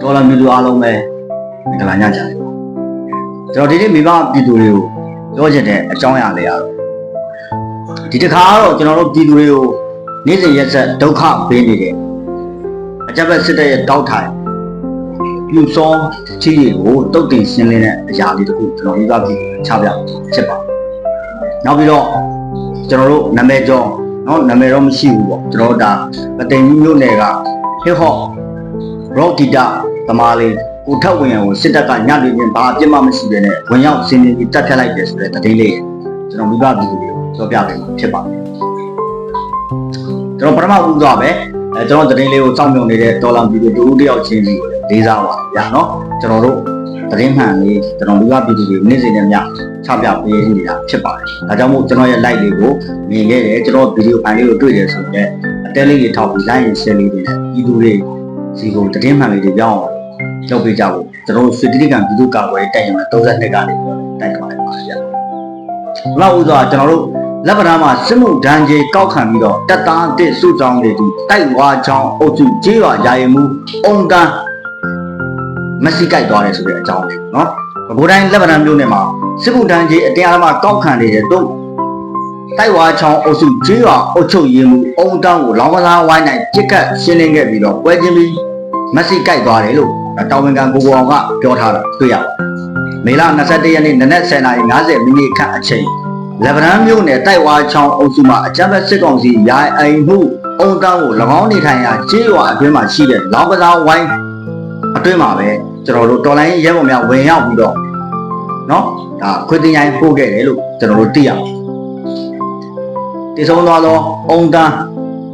တော်လာမျိုးလူအားလုံးပဲမင်္ဂလာညချမ်းပါကျွန်တော်ဒီနေ့မိဘပြည်သူတွေကိုပြောချင်တဲ့အကြောင်းအရာလေးရတော့ဒီတစ်ခါကတော့ကျွန်တော်တို့ပြည်သူတွေကိုနေ့စဉ်ရက်ဆက်ဒုက္ခပေးနေတယ်အကြမ်းဖက်စစ်တပ်ရဲ့တောက်ထိုင်ပြူစောချီတွေကိုတုတ်တင်ရှင်းလင်းတဲ့အရာလေးတခုကျွန်တော်မိဘပြည်သူချပြဖြစ်ပါတယ်နောက်ပြီးတော့ကျွန်တော်တို့နာမည်ကျော်เนาะနာမည်တော့မရှိဘူးပေါ့ကျွန်တော်တို့ဒါပတိန်ကြီးမြို့နယ်က hip hop rock guitar သမားလေးကိုထက်ဝင်ရကိုစစ်တပ်ကညနေချင်းဘာအပြစ်မှမရှိဘဲနဲ့ဝင်ရောက်စင်းနေပြီးတက်ဖြတ်လိုက်တယ်ဆိုတဲ့သတင်းလေးကျွန်တော်မိဘပြည်သူတွေကိုပြောပြပေးမှာဖြစ်ပါတယ်ကျွန်တော်ပထမဦးသွားပဲအဲကျွန်တော်သတင်းလေးကိုစောင့်မျှော်နေတဲ့ဒေါ်လာပြည်သူတူတယောက်ချင်းစီကိုလည်းလေးစားပါဗျာနော်ကျွန်တော်တို့သတင်းမှန်လေးကျွန်တော်မိဘပြည်သူတွေကိုနေ့စဉ်နဲ့မျှချပြပေးနေတာဖြစ်ပါတယ်ဒါကြောင့်မို့ကျွန်တော်ရဲ့ like လေးကိုမြင်ခဲ့တယ်ကျွန်တော်ဗီဒီယိုဖိုင်လေးကိုတွေ့တယ်ဆိုတော့အ တဲလေးတွေထောက်ပြီး like ရင် share လေးတွေနဲ့ပြည်သူတွေစီကိုသတင်းမှန်လေးတွေပြောင်းအောင်လုပ်ပေးကြဖို့ကျွန်တော်တို့စစ်တိကံပြည်သူ့ကာကွယ်တိုက်ရင်32ကနေတိုက်သွားတယ်ပါဗျာ။နောက်ဦးစွာကျွန်တော်တို့လက်ပံမှာစစ်မှုဒဏ်ကြေကောက်ခံပြီးတော့တက်သားတစ်စုတောင်းတွေဒီတိုက်ဝါချောင်းအုပ်စုကြေးရွာယာယီမှုအုံတန်းမက်ဆီကိုက်သွားတယ်ဆိုတဲ့အကြောင်းလေးနော်။ဘိုးတိုင်းလက်ပံမျိုးနယ်မှာစစ်မှုဒဏ်ကြေအတင်းအဓမ္မကောက်ခံနေတဲ့တို့ တိုက်ဝါချောင်းအုပ်စုကြေးရွာအုပ်ချုပ်ရေးမှုအုံတန်းကိုလောင်းကစားဝိုင်းနိုင်ပြစ်ခတ်ရှင်းလင်းခဲ့ပြီးတော့ပွဲချင်းပြီးမက်ဆီကိုက်သွားတယ်လို့တာဝန်ခံကိုကိုအောင်ကပြောထားတာတွေ့ရပါတယ်။မေလ21ရက်နေ့နနက်10:50မိနစ်ခန့်အချိန်လက်ဗရန်မြို့နယ်တိုက်ဝါချောင်းအုပ်စုမှာအကြမ်းဖက်စစ်ကောင်စီရိုင်းအိမ်မှုအုံတန်းကို၎င်းနေထိုင်ရာကျေးရွာအတွင်းမှာရှိတဲ့လောင်းကစားဝိုင်းအတွင်းမှာပဲကျွန်တော်တို့တော်လိုင်းရဲဘော်များဝင်ရောက်ပြီးတော့နော်ဒါခွေတင်ရိုင်းပို့ခဲ့တယ်လို့ကျွန်တော်တို့သိရပါတယ်။တည် ဆုံးသွားသောအုံတန်း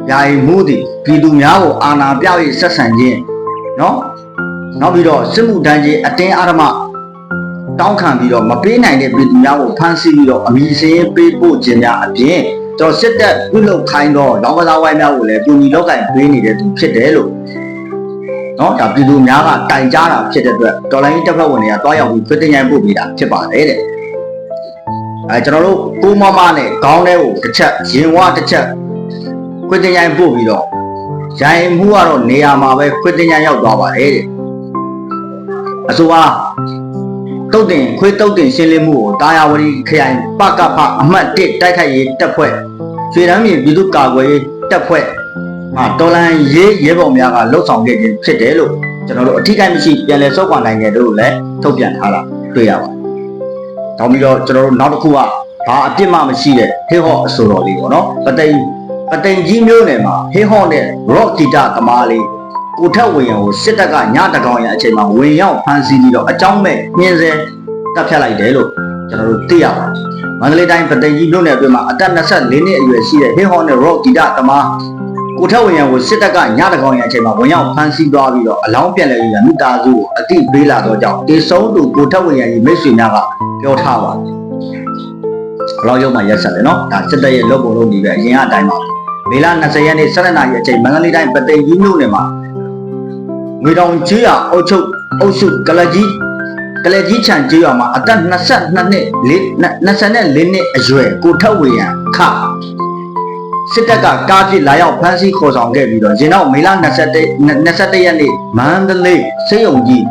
ယာယီမှုသည်ပြည်သူများကိုအာဏာပြ၍ဆက်ဆံခြင်းနော်နောက်ပြီးတော့စစ်မှုတန်းကြီးအတင်းအဓမ္မတောင်းခံပြီးတော့မပေးနိုင်တဲ့ပြည်သူများကိုဖမ်းဆီးပြီးတော့အမိစင်းပေးပို့ခြင်းများအပြင်ကျွန်တော်စစ်တပ်ပြုလုပ်ခိုင်းတော့လောင်းကစားဝိုင်းများကိုလည်းပြည်သူလောက်ကင်ပေးနေတဲ့သူဖြစ်တယ်လို့နော်ဒါပြည်သူများကတိုင်ကြားတာဖြစ်တဲ့အတွက်တော်လိုင်းတပ်ဖွဲ့ဝင်တွေကတွားရောက်ပြီးပြည်တင်ရိုင်းပို့ပေးတာဖြစ်ပါတယ်တဲ့ အဲကျွန်တော်တို့ကိုမမနဲ့ခေါင်းထဲကိုတစ်ချက်ရင်ဝတစ်ချက်ခွေတင်ရိုင်းပို့ပြီးတော့ရိုင်မှုကတော့နေရာမှာပဲခွေတင်ရိုင်းရောက်သွားပါတယ်တဲ့အဆိုပါတုတ်တင်ခွေးတုတ်တင်ရှင်းလင်းမှုကိုတာယာဝတီခရိုင်ပကဖအမှတ်1တိုက်ခိုက်ရေးတပ်ဖွဲ့ရွှေတန်းမြေပြည်သူ့ကာကွယ်ရေးတပ်ဖွဲ့ဟာတော်လန်ရေးရဲဘော်များကလှုပ်ဆောင်ခဲ့ခြင်းဖြစ်တယ်လို့ကျွန်တော်တို့အထူးကိမရှိပြန်လည်စောက်ခွာနိုင်တယ်လို့လည်းထုတ်ပြန်ထားတာတွေ့ရပါတယ်။ နောက်ပြီးတော့ကျွန်တော်တို့နောက်တစ်ခုကဘာအပြစ်မှမရှိတဲ့ဟေဟော့အဆိုတော်လေးပေါ့နော်။ပတိန်ပတိန်ကြီးမျိုးနယ်မှာဟေဟော့နဲ့ rock guitar သမားလေးကိုထက်ဝင်ရကိုစစ်တပ်ကညတကောင်ရအချိန်မှာဝင်ရောက်ဖမ်းဆီးပြီးတော့အကြောင်းမဲ့ညှင်းဆဲတပ်ဖြတ်လိုက်တယ်လို့ကျွန်တော်တို့သိရပါတယ်။မန္တလေးတိုင်းပတိန်ကြီးမြို့နယ်အတွင်းမှာအသက်24နှစ်အရွယ်ရှိတဲ့ဟေဟော့နဲ့ rock guitar သမား ကိုထက်ဝင်ရကိုစစ်တပ်ကညတကောင်ရအချိန်မှာဝင်ရောက်ဖမ်းဆီးသွားပြီးတော့အလောင်းပြန်လည်ရမိသားစုကိုအတိပေးလာတော့ကြောင့်တေဆုံးသူကိုထက်ဝင်ရကြီးမိတ်ဆွေများကပြောထားပါတယ်။ဘလောက်ရုံမှာရက်ဆက်တယ်နော်။ဒါစစ်တပ်ရဲ့လုပ်ပုံလုပ်နေပဲအရင်ကအတိုင်းပါမေလ20ရက်နေ့7လနာရီအချိန်မန္တလေးတိုင်းပတိန်ကြီးမြို့နယ်မှာငွေတောင်ကျေးရွာအုပ်ချုပ်အုပ်စုကလကြီးကလကြီးချန်ကျေးရွာမှာအသက်22နှစ်24နှစ်အရွယ်ကိုထက်ဝေရန်ခ စစ်တပ်ကကားပြစ်လာရောက်ဖမ်းဆီးခေါ်ဆောင်ခဲ့ပြီးတော့ရင်တော့မေလ21 21ရက်နေ့မန္တလေးစေယုံကြီး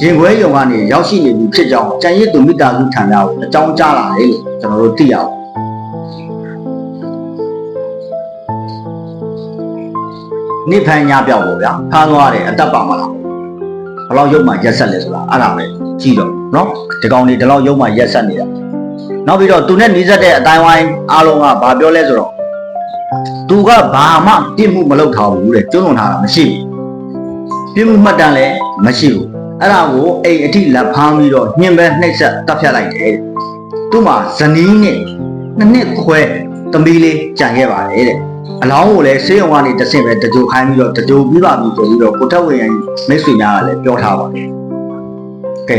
ရင်ခွဲယုံကနေရောက်ရှိနေပြီဖြစ်ကြောင်းကြံရည်သူမိသားစုထံများကိုအကြောင်းကြားလာတယ်လို့ကျွန်တော်တို့သိရအောင်နိဗ္ဗာန်ညပြောက်ပေါ့ဗျာဖမ်းသွားတယ်အတက်ပါမလားဘယ်လောက်ရုပ်မှရက်ဆက်လဲဆိုတာအဲ့ဒါပဲကြည့်တော့နော်ဒီကောင်တွေဒီလောက်ရုပ်မှရက်ဆက်နေတာနောက်ပြီးတော့သူနဲ့နှီးစပ်တဲ့အတိုင်းဝိုင်းအားလုံးကဘာပြောလဲဆိုတော့ သူကဘာမှပြစ်မှုမလုပ်ထားဘူးတဲ့ကျွလွန်ထားတာမရှိဘူးပြစ်မှုမှတ်တမ်းလည်းမရှိဘူးအဲ့ဒါကိုအိမ်အထိလက်ဖမ်းပြီးတော့ညှင်းပဲနှိပ်စက်တပ်ဖြတ်လိုက်တယ်သူ့မှာဇနီးနဲ့နှစ်နှစ်ခွဲသမီးလေးကြံခဲ့ပါတယ်တဲ့အလောင်းကိုလည်းဆေးရုံကနေတဆင့်ပဲတကြိုခိုင်းပြီးတော့တကြိုပြီးပါပြီဆိုပြီးတော့ကိုထက်ဝင်ရင်မိတ်ဆွေများကလည်းပြောထားပါတယ်ကဲ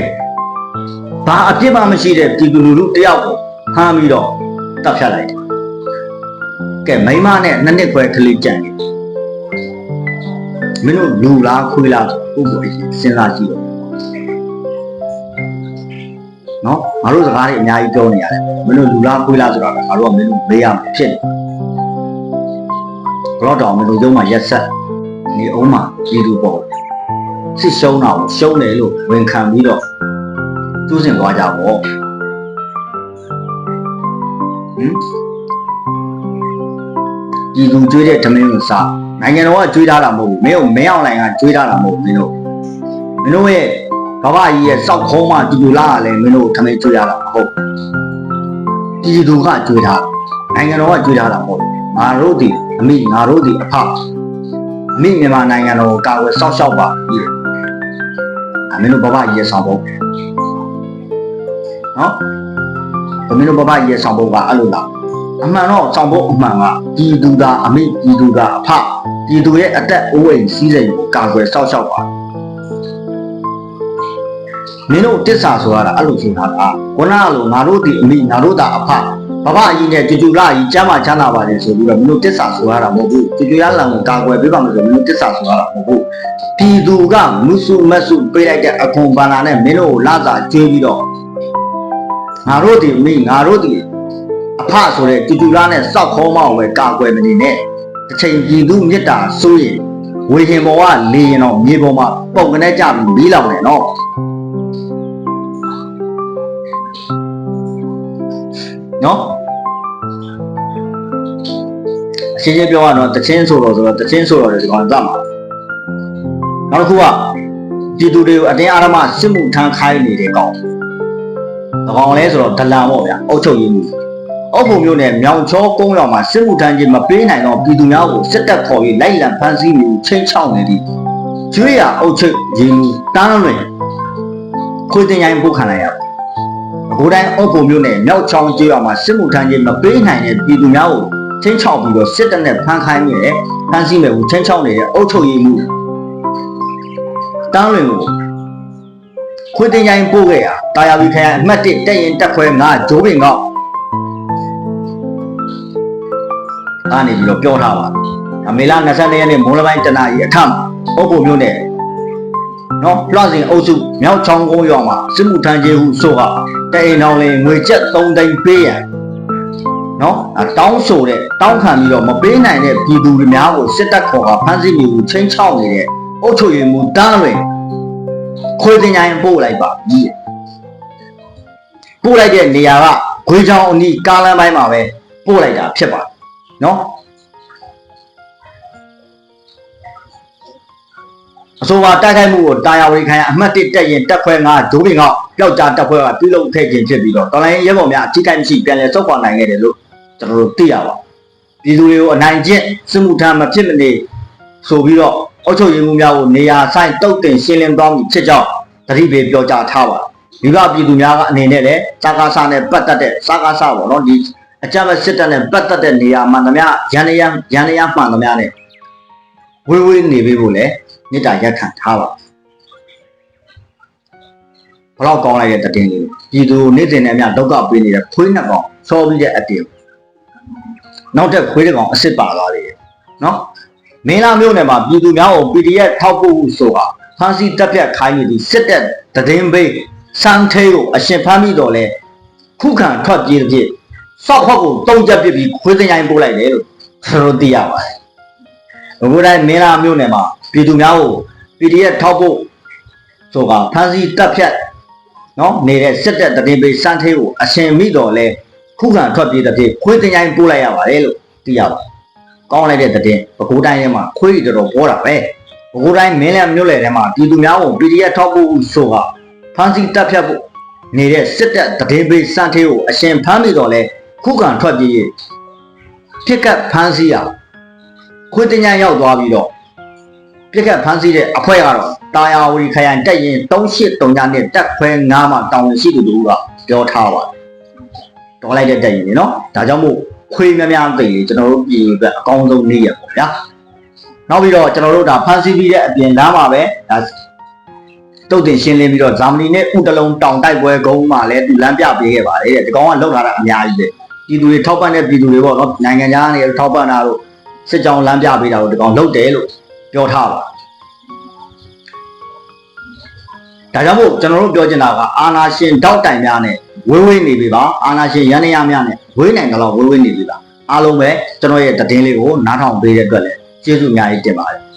ဘာအပြစ်မှမရှိတဲ့ပြည်သူလူထုတယောက်ကိုဖမ်းပြီးတော့တပ်ဖြတ်လိုက်တယ် ကဲမိန်းမနဲ့နှစ်နှစ်ခွဲကလေးကြံနေမင်းတို့လူလားခွေးလားဆိုပုဂ္ဂိုလ်အရင်စဉ်းစားကြည့်တော့နော်ငါတို့စကားတွေအများကြီးပြောနေရတယ်မင်းတို့လူလားခွေးလားဆိုတာကငါတို့ကမင်းတို့မေးရမှာဖြစ်နေဘလော့တောင်မင်းတို့ရုံးမှာရက်ဆက်နေအောင်မှာပြည်သူပေါ်စစ်ရှုံးတာကိုရှုံးတယ်လို့ဝန်ခံပြီးတော့ကျူးစင်သွားကြပေါ့ဟင် ပြည်သူကြွေးတဲ့ဓမင်းကိုစားနိုင်ငံတော်ကကြွေးထားတာမဟုတ်ဘူးမင်းတို့မင်းအောင်လိုင်ကကြွေးထားတာမဟုတ်ဘူးမင်းတို့မင်းတို့ရဲ့ဘဘကြီးရဲ့စောက်ခုံးမှတူတူလာကလည်းမင်းတို့ဓမင်းကြွေးရတာမဟုတ်ပြည်သူကကြွေးထားနိုင်ငံတော်ကကြွေးထားတာမဟုတ်ငါတို့ဒီအမိငါတို့ဒီအဖအမိမြန်မာနိုင်ငံတော်ကိုကာဝယ်စောင့်ရှောက်ပါပြီးတယ်အမင်းတို့ဘဘကြီးရဲ့ဆောင်ဖို့နော်အမင်းတို့ဘဘကြီးရဲ့ဆောင်ဖို့ကအဲ့လိုလား အမှန်တော့ဆောင်ဖို့အမှန်ကပြည်သူကအမိပြည်သူကအဖပြည်သူရဲ့အသက်အိုးအိမ်စီးစိမ်ကိုကာကွယ်စောင့်ရှောက်ပါမင်းတို့တစ္ဆာဆိုရတာအဲ့လိုဆိုတာကခုနကလိုငါတို့ဒီအမိငါတို့သာအဖဘဘအကြီးနဲ့ကြူကြူလာကြီးကျမ်းမာချမ်းသာပါလေဆိုပြီးတော့မင်းတို့တစ္ဆာဆိုရတာမဟုတ်ဘူးကြူကြူရလံကိုကာကွယ်ပေးပါမယ်ဆိုမင်းတို့တစ္ဆာဆိုရတာမဟုတ်ဘူးပြည်သူကမုစုမဆုပေးလိုက်တဲ့အခွန်ဘာနာနဲ့မင်းတို့ကိုလာစာကျွေးပြီးတော့ငါတို့ဒီအမိငါတို့ဒီအ ဖဆိုတဲ့ကြူကြူလာနဲ့စောက်ခေါင်းမောက်ပဲကာကွယ်မနေနဲ့တစ်ချိန်ပြည်သူမြစ်တာဆိုရင်ဝေဟင်ပေါ်ကလေရင်တော့မြေပေါ်မှာပုံကနေကြပြီးမီးလောင်နေတော့နော်အရှင်းရှင်းပြောရတော့တချင်းဆိုတော့ဆိုတော့တချင်းဆိုတော့ဒီကောင်သတ်မှာနောက်တစ်ခုကပြည်သူတွေကိုအတင်းအဓမ္မစစ်မှုထမ်းခိုင်းနေတဲ့ကောင်ဒီကောင်လဲဆိုတော့ဒလန်ပေါ့ဗျာအုတ်ချုပ်ရင်းမှု အုတ်ဖို့မျိုးနဲ့မြောင်ချောကုန်းရွာမှာစစ်မှုထမ်းခြင်းမပေးနိုင်တော့ပြည်သူများကိုစစ်တပ်ခေါ်ပြီးလိုက်လံဖမ်းဆီးပြီးချင်းချောက်နေသည်ကျွေးရအုတ်ချုပ်ရင်းမှုတန်းလွင်ခွေတင်ရိုင်းပို့ခံလိုက်ရပါအခုတိုင်းအုတ်ဖို့မျိုးနဲ့မြောက်ချောင်းကျွေးရမှာစစ်မှုထမ်းခြင်းမပေးနိုင်တဲ့ပြည်သူများကိုချင်းချောက်ပြီးတော့စစ်တပ်နဲ့ဖမ်းခိုင်းနေတယ်ဖမ်းဆီးမယ်ကိုချင်းချောက်နေတဲ့အုတ်ချုပ်ရင်းမှုတန်းလွင်ကိုခွေတင်ရိုင်းပို့ခဲ့ရတာယာဝီခရိုင်အမှတ်1တက်ရင်တက်ခွဲငါဂျိုးပင်ကောက် အားနေပြီးတော့ပြောထားပါအမေလာ22ရက်နေ့မိုးလပိုင်းတနာရီအထမအုပ်ဖို့မျိုးနဲ့နော်လှစဉ်အုပ်စုမြောက်ချောင်းကုန်းရွာမှာစစ်မှုထမ်းခြင်းဟုဆိုကတအိမ်တော်လင်ငွေကျပ်3သိန်းပေးရန်နော်အတောင်းဆိုတဲ့တောင်းခံပြီးတော့မပေးနိုင်တဲ့ပြည်သူတွေများကိုစစ်တပ်ခေါ်ကဖမ်းဆီးနေမှုချင်းချောက်နေတဲ့အုပ်ချုပ်ရေးမှုတန်းလွင်ခွေတင်ညာရင်ပို့လိုက်ပါကြီးပို့လိုက်တဲ့နေရာကခွေချောင်းအနီးကားလမ်းပိုင်းမှာပဲပို့လိုက်တာဖြစ်ပါတယ် နော်အဆိုပါတိုက်ခိုက်မှုကိုတာယာဝေခိုင်အမှတ်1တက်ရင်တက်ခွဲ9ဒိုးပင်ကပျောက်ကြားတက်ခွဲကပြုလုပ်ခဲ့ခြင်းဖြစ်ပြီးတော့တော်လိုင်းရဲဘော်များအထိကိမရှိပြန်လည်ဆုတ်ခွာနိုင်ခဲ့တယ်လို့ကျွန်တော်တို့သိရပါပြည်သူတွေကိုအနိုင်ကျင့်စစ်မှုထမ်းမဖြစ်မနေဆိုပြီးတော့အုပ်ချုပ်ရေးမှုများကိုနေရာဆိုင်တုတ်တင်ရှင်းလင်းသွားမှုဖြစ်ကြောင်းသတိပေးပြောကြားထားပါဒီကပြည်သူများကအနေနဲ့လည်းစာကားစာနဲ့ပတ်သက်တဲ့စာကားစာပေါ့နော်ဒီ အကြမ်းဖက်စစ်တပ်နဲ့ပတ်သက်တဲ့နေရာမှန်သမျှရန်နေရရန်နေရမှန်သမျှနဲ့ဝေးဝေးနေပေးဖို့လည်းမေတ္တာရက်ခံထားပါဘလောက်ကောင်းလိုက်တဲ့တည်င်းလေးပြည်သူနေ့စဉ်နဲ့အမျှဒုက္ခပေးနေတဲ့ခွေးနှစ်ကောင်စောပြီးတဲ့အတင်နောက်ထပ်ခွေးတစ်ကောင်အစ်စ်ပါသွားသေးတယ်နော်မင်းလာမျိုးနယ်မှာပြည်သူများကို PDF ထောက်ပို့ဖို့ဆိုတာဖမ်းဆီးတပ်ဖြတ်ခိုင်းနေသည့်စစ်တပ်တည်င်းဘေးစံသေးကိုအရှင်ဖမ်းမိတော့လဲခုခံထွက်ပြေးတဲ့ဖြ စ်စောက်ခွက်ကိုတုံးချက်ပစ်ပြီးခွေးစင်ရိုင်းပို့လိုက်တယ်လို့ကျွန်တော်သိရပါတယ်။ဘုရားတိုင်းမင်းလာမျိုးနယ်မှာပြည်သူများကို PDF ထောက်ဖို့ဆိုတာဖမ်းဆီးတပ်ဖြတ်နော်နေတဲ့စစ်တပ်တည်ပေးစမ်းသေးကိုအရှင်မိတော်လဲခုခံထွက်ပြေးတဲ့ဖြစ်ခွေးတင်ရိုင်းပို့လိုက်ရပါတယ်လို့သိရပါတယ်။ကောင်းလိုက်တဲ့တဲ့ပဲခူးတိုင်းထဲမှာခွေးတွေတော်တော်ပေါ်တာပဲ။ဘကိုးတိုင်းမင်းလမြို့နယ်ထဲမှာပြည်သူများကို PDF ထောက်ဖို့ဆိုတာဖမ်းဆီးတပ်ဖြတ်ဖို့နေတဲ့စစ်တပ်တည်ပေးစမ်းသေးကိုအရှင်ဖမ်းမိတော်လဲ ခုခံထွက်ပြေးရပြစ်ကတ်ဖမ်းဆီးရခွေးတင်ညာရောက်သွားပြီးတော့ပြစ်ကတ်ဖမ်းဆီးတဲ့အဖွဲ့ကတော့တာယာဝတီခရိုင်တက်ရင်3839နဲ့တက်ခွဲ9မှာတောင်းဝင်ရှိသူတို့ကပြောထားပါတယ်တော်လိုက်တဲ့တက်ရင်နော်ဒါကြောင့်မို့ခွေးများများသိရင်ကျွန်တော်တို့ပြည်သူအတွက်အကောင်းဆုံးနေ့ရပေါ့ဗျာနောက်ပြီးတော့ကျွန်တော်တို့ဒါဖမ်းဆီးပြီးတဲ့အပြင်လမ်းမှာပဲဒါတုတ်တင်ရှင်းလင်းပြီးတော့ဂျာမနီနဲ့ဥတလုံးတောင်တိုက်ပွဲကုန်းမှာလည်းသူလမ်းပြပေးခဲ့ပါတယ်တဲ့ဒီကောင်ကလောက်လာတာအများကြီးပဲ ပြည်သူတွေထောက်ပံ့တဲ့ပြည်သူတွေပေါ့နော်နိုင်ငံခြားကနေထောက်ပံ့တာလို့စစ်ကြောင်းလမ်းပြပေးတာလို့ဒီကောင်လုပ်တယ်လို့ပြောထားပါဒါကြောင့်မို့ကျွန်တော်တို့ပြောချင်တာကအာနာရှင်တောက်တိုင်များနဲ့ဝေးဝေးနေပြီပါအာနာရှင်ရန်ရများနဲ့ဝေးနိုင်တော့ဝေးဝေးနေပြီပါအားလုံးပဲကျွန်တော်ရဲ့တည်င်းလေးကိုနားထောင်ပေးတဲ့အတွက်လည်းကျေးဇူးအများကြီးတင်ပါတယ်